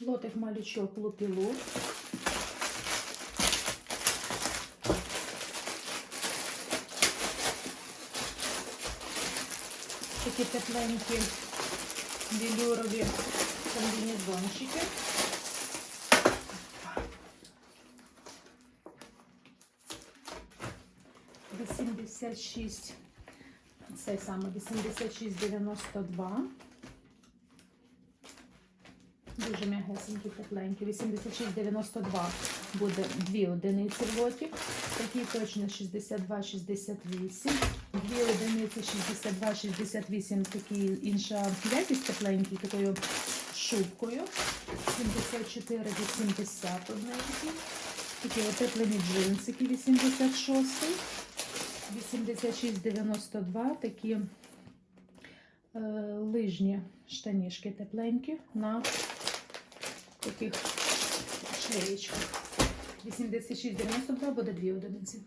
Лотик малючок лупілу. Такі тепленькі велюрові комбінезончики. Вісімдесят шість. Це саме 86,92. Дуже м'ягесенькі, тепленькі. 86,92 буде дві одиниці в лоті. Такі точно 62,68. Дві одиниці 62,68. Такі інша якість тепленькі, такою шубкою. 74,80 одненькі. Такі отеплені джинсики 86. 86,92 такі е, лижні штанішки тепленькі на таких шлеєчках. 86,92 буде дві одиниці.